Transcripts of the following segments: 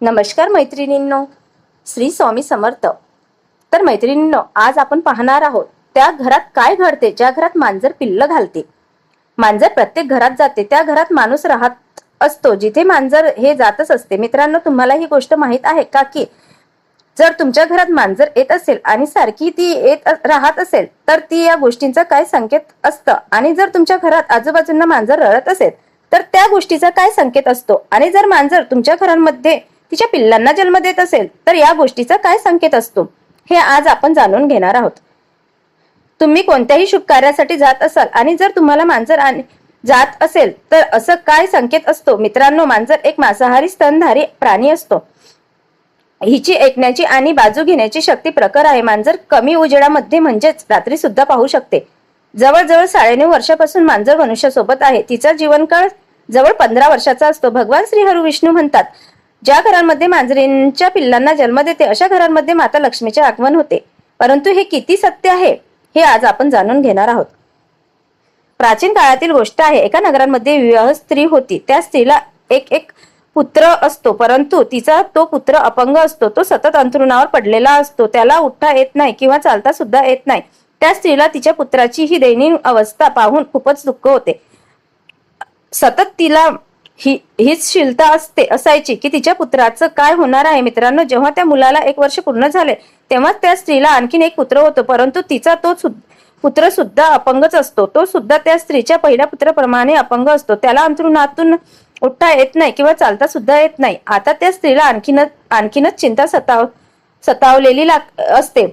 नमस्कार मैत्रिणींनो. श्री स्वामी समर्थ. तर मैत्रिणींनो आज आपण पाहणार आहोत त्या घरात काय घडते ज्या घरात मांजर पिल्ल घालते. मांजर प्रत्येक घरात जाते त्या घरात माणूस राहत असतो जिथे मांजर हे जातच असते. मित्रांनो तुम्हाला ही गोष्ट माहीत आहे का की जर तुमच्या घरात मांजर येत असेल आणि सारखी ती येत राहत असेल तर ती या गोष्टींचा काय संकेत असतं? आणि जर तुमच्या घरात आजूबाजूंना मांजर रडत असेल तर त्या गोष्टीचा काय संकेत असतो? आणि जर मांजर तुमच्या घरांमध्ये तिच्या पिल्लांना जन्म देत असेल तर या गोष्टीचा काय संकेत असतो? हे आज आपण जाणून घेणार आहोत. तुम्ही कोणत्याही शुभ कार्यासाठी जात असाल आणि जर तुम्हाला मांजर आणि जात असेल तर असं काय संकेत असतो? मित्रांनो मांजर एक मांसाहारी स्तनधारी प्राणी असतो. हिची ऐकण्याची आणि बाजू घेण्याची शक्ती प्रखर आहे. मांजर कमी उजेडामध्ये म्हणजेच रात्री सुद्धा पाहू शकते. जवळजवळ साडेनऊ वर्षापासून मांजर मनुष्यासोबत आहे. तिचा जीवनकाळ जवळ पंधरा वर्षाचा असतो. भगवान श्री हरी विष्णू म्हणतात ज्या घरांमध्ये मांजरींच्या पिल्लांना जन्म देते अशा घरांमध्ये माता लक्ष्मीचे आगमन होते. परंतु हे किती सत्य आहे हे आज आपण जाणून घेणार आहोत. प्राचीन काळातील गोष्ट आहे एका नगरांमध्ये विवाह स्त्री होती. त्या स्त्रीला एक एक पुत्र असतो परंतु तिचा तो पुत्र अपंग असतो. तो सतत अंथरुणावर पडलेला असतो. त्याला उठता येत नाही किंवा चालता सुद्धा येत नाही. त्या स्त्रीला तिच्या पुत्राची ही दयनीय अवस्था पाहून खूपच दुःख होते. सतत तिला ही हीच शिलता असते असायची की तिच्या पुत्राचं काय होणार आहे? मित्रांनो जेव्हा त्या मुलाला एक वर्ष पूर्ण झाले तेव्हा त्या स्त्रीला आणखीन एक पुत्र होतो. परंतु तिचा तो पुत्र सुद्धा अपंगच असतो. तो सुद्धा त्या स्त्रीच्या पहिल्या पुत्राप्रमाणे अपंग असतो. त्याला अंथरुणातून उठता येत नाही किंवा चालता सुद्धा येत नाही. आता त्या स्त्रीला आणखीनच आणखीनच चिंता सताव सतावलेली लाग असते.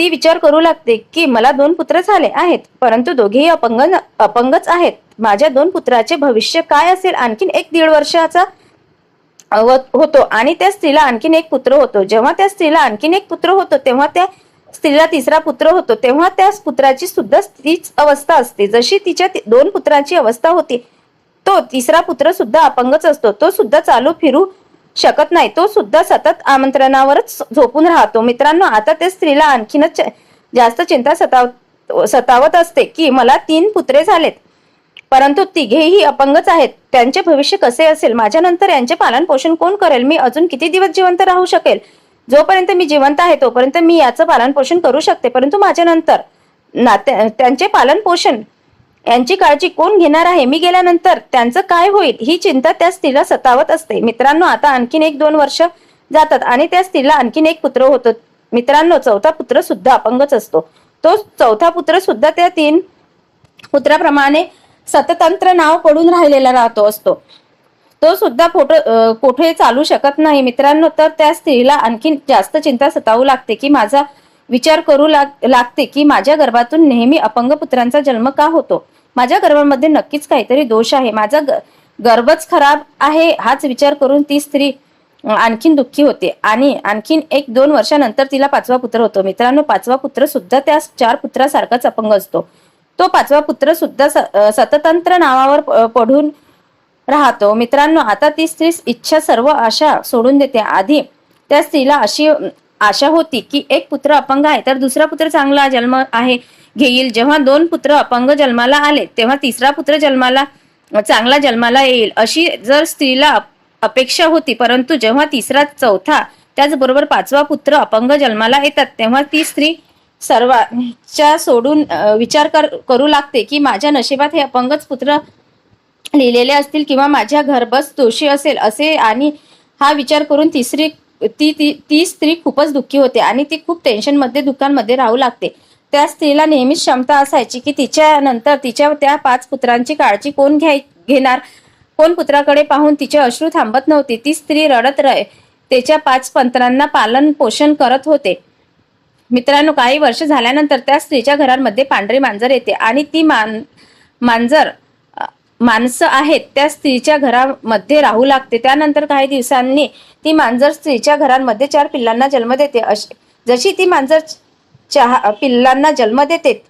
ती विचार करू लागते की मला दोन पुत्र झाले आहेत परंतु दोघेही अपंग अपंगच आहेत. माझ्या दोन पुत्राचे भविष्य काय असेल आणखीन एक दीड वर्षाचा होतो आणि त्या स्त्रीला आणखीन एक पुत्र होतो. जेव्हा त्या स्त्रीला आणखीन एक पुत्र होतो तेव्हा त्या स्त्रीला तिसरा पुत्र होतो. तेव्हा त्या पुत्राची सुद्धा तीच अवस्था असते. जशी तिच्या दोन पुत्रांची अवस्था होती तो तिसरा पुत्र सुद्धा अपंगच असतो. तो सुद्धा चालू फिरू शकत नाही. तो सुद्धा सतत आमंत्रणावरच झोपून राहतो. मित्रांनो आता त्या स्त्रीला आणखीनच जास्त चिंता सताव सतावत असते की मला तीन पुत्रे झालेत. परंतु तिघेही अपंगच आहेत. त्यांचे भविष्य कसे असेल? माझ्यानंतर यांचे पालन पोषण कोण करेल? मी अजून किती दिवस जिवंत राहू शकेल? जोपर्यंत मी जिवंत आहे तोपर्यंत मी याचं पालन पोषण करू शकते. परंतु माझ्यानंतर नात्या त्यांचे पालन पोषण यांची काळजी कोण घेणार आहे? मी गेल्यानंतर त्यांचं काय होईल? ही चिंता त्या स्त्रीला सतावत असते. मित्रांनो आता आणखीन एक दोन वर्ष जातात आणि त्या स्त्रीला आणखीन एक पुत्र होतो. मित्रांनो चौथा पुत्र सुद्धा अपंगच असतो. तो चौथा पुत्र सुद्धा त्या तीन पुत्राप्रमाणे सततंत्र नाव पडून राहिलेला राहतो असतो. तो सुद्धा फोटो कुठे चालू शकत नाही. मित्रांनो तर त्या स्त्रीला आणखी जास्त चिंता सतावू लागते की माझा विचार करू लाग लागते की माझ्या गर्भातून नेहमी अपंग पुत्रांचा जन्म का होतो? माझ्या गर्भामध्ये नक्कीच काहीतरी दोष आहे. माझा ग- गर्भच खराब आहे हाच विचार करून ती स्त्री आणखीन दुःखी होते. आणि आणखीन एक दोन वर्षानंतर तिला पाचवा पुत्र होतो. मित्रांनो पाचवा पुत्र सुद्धा त्या चार पुत्रासारखाच अपंग असतो. तो पाचवा पुत्र सुद्धा स- सततंत्र नावावर प- राहतो. मित्रांनो आता ती स्त्री इच्छा सर्व आशा सोडून देते. आधी त्या स्त्रीला अशी आशा होती की एक पुत्र अपंग आहे तर दुसरा पुत्र चांगला जन्म आहे घेईल. जेव्हा दोन पुत्र अपंग जन्माला आले तेव्हा तिसरा पुत्र जन्माला चांगला जन्माला येईल. अशी जर स्त्रीला अप- अपेक्षा होती परंतु जेव्हा तिसरा चौथा त्याचबरोबर पाचवा पुत्र अपंग जन्माला येतात तेव्हा ती स्त्री सर्वांच्या सोडून विचार कर करू लागते की माझ्या नशिबात हे अपंगच पुत्र लिहिलेले असतील किंवा माझ्या घरबस दोषी असेल असे आणि हा विचार करून तिसरी ती ती ती स्त्री खूपच दुःखी होते आणि ती खूप टेन्शनमध्ये दुःखांमध्ये राहू लागते. त्या स्त्रीला नेहमीच क्षमता असायची की तिच्या नंतर तिच्या त्या पाच पुत्रांची काळजी कोण घ्याय घेणार? कोण पुत्राकडे पाहून तिचे अश्रू थांबत नव्हते? ती स्त्री रडत रहे त्याच्या पाच पंत्रांना पालन पोषण करत होते. मित्रांनो काही वर्ष झाल्यानंतर त्या स्त्रीच्या घरांमध्ये पांढरी मांजर येते आणि ती मान मांजर माणसं आहेत त्या स्त्रीच्या घरामध्ये राहू लागते. त्यानंतर काही दिवसांनी ती मांजर स्त्रीच्या घरांमध्ये चार पिल्लांना जन्म देते. अशी जशी ती मांजर चहा पिल्लांना जन्म देते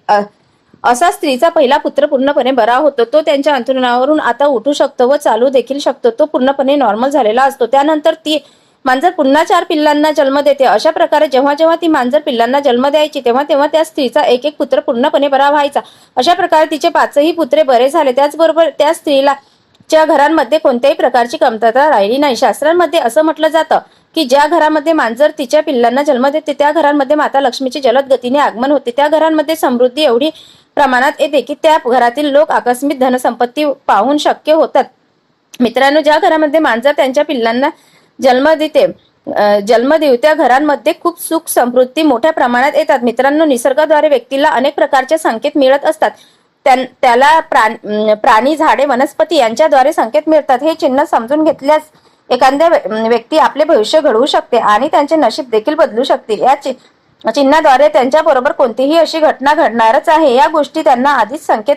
असा स्त्रीचा पहिला पुत्र पूर्णपणे बरा होतो. तो त्यांच्या अंतरुणावरून आता उठू शकतो व चालू देखील शकतो. तो पूर्णपणे नॉर्मल झालेला असतो. त्यानंतर ती मांजर पुन्हा चार पिल्लांना जन्म देते. अशा प्रकारे जेव्हा जेव्हा ती मांजर पिल्लांना जन्म द्यायची तेव्हा तेव्हा त्या स्त्रीचा एक एक पुत्र पूर्णपणे बरा व्हायचा. अशा प्रकारे तिचे पाचही पुत्रे बरे झाले. त्याचबरोबर त्या स्त्रीला च्या घरांमध्ये कोणत्याही प्रकारची कमतरता राहिली नाही. शास्त्रांमध्ये असं म्हटलं जातं की ज्या घरामध्ये मांजर तिच्या पिल्लांना जन्म देते त्या घरांमध्ये माता लक्ष्मीचे जलद गतीने आगमन होते. त्या घरांमध्ये समृद्धी एवढी प्रमाणात येते की त्या घरातील लोक आकस्मिक धनसंपत्ती पाहून शक्य होतात. मित्रांनो ज्या घरामध्ये मांजर त्यांच्या पिल्लांना जन्म देते जन्म देऊ त्या घरांमध्ये खूप सुख समृद्धी मोठ्या प्रमाणात येतात. मित्रांनो निसर्गाद्वारे व्यक्तीला अनेक प्रकारचे संकेत मिळत असतात. त्यां- त्याला प्राण- प्राणी झाडे वनस्पती यांच्याद्वारे संकेत मिळतात. हे चिन्ह समजून घेतल्यास एखाद्या व्य- व्यक्ती आपले भविष्य घडवू शकते आणि त्यांचे नशीब देखील बदलू शकते. या चि- चिन्हाद्वारे त्यांच्या बरोबर कोणतीही अशी घटना घडणारच आहे. या गोष्टी त्यांना आधीच संकेत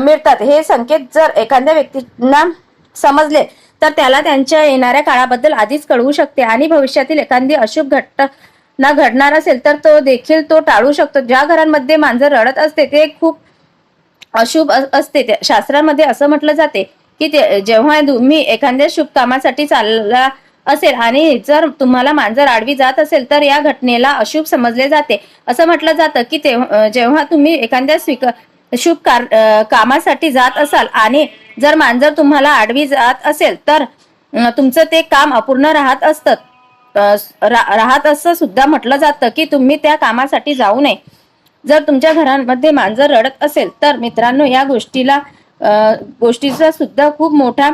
मिळतात. हे संकेत जर एखाद्या व्यक्तींना समजले तर त्याला त्यांच्या येणाऱ्या काळाबद्दल आधीच कळवू शकते. आणि भविष्यातील एखादी अशुभ घटना घडणार असेल तर तो देखील तो टाळू शकतो. ज्या घरांमध्ये मांजर रडत असते ते खूप अशुभ असते. शास्त्रामध्ये असं म्हटलं जाते की जेव्हा तुम्ही एखाद्या शुभ कामासाठी चालला असेल आणि जर तुम्हाला मांजर आडवी जात असेल तर या घटनेला अशुभ समजले जाते. असं म्हटलं जातं की तेव्हा जेव्हा तुम्ही एखाद्या स्वीकार शुभ कार कामासाठी जात असाल आणि जर मांजर तुम्हाला आडवी जात असेल तर तुमचं ते काम अपूर्ण राहत असतं. रा- राहत असं सुद्धा म्हटलं जातं की तुम्ही त्या कामासाठी जाऊ नये. जर तुमच्या घरांमध्ये मांजर रडत असेल तर मित्रांनो या गोष्टीला गोष्टीचा सुद्धा खूप मोठा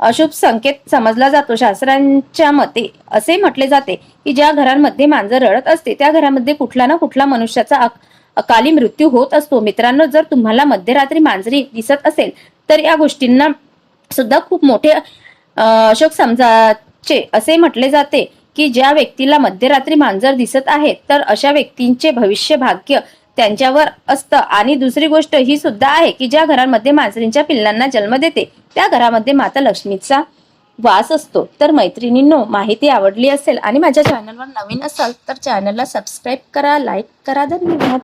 अशुभ संकेत समजला जातो. शास्त्रांच्या मते असे म्हटले जाते की ज्या घरांमध्ये मांजर रडत असते त्या घरामध्ये कुठला ना कुठला मनुष्याचा अकाली मृत्यू होत असतो. मित्रांनो जर तुम्हाला मध्यरात्री मांजरी दिसत असेल तर या गोष्टींना सुद्धा खूप मोठे अशोक समजाचे असे म्हटले जाते की ज्या व्यक्तीला मध्यरात्री मांजर दिसत आहे तर अशा व्यक्तींचे भविष्य भाग्य त्यांच्यावर असतं. आणि दुसरी गोष्ट ही सुद्धा आहे की ज्या घरांमध्ये मांजरींच्या पिल्लांना जन्म देते त्या घरामध्ये माता लक्ष्मीचा वास असतो. तर मैत्रिणींनो माहिती आवडली असेल आणि माझ्या चॅनलवर नवीन असाल तर चॅनलला सबस्क्राईब करा लाईक करा. धन्यवाद.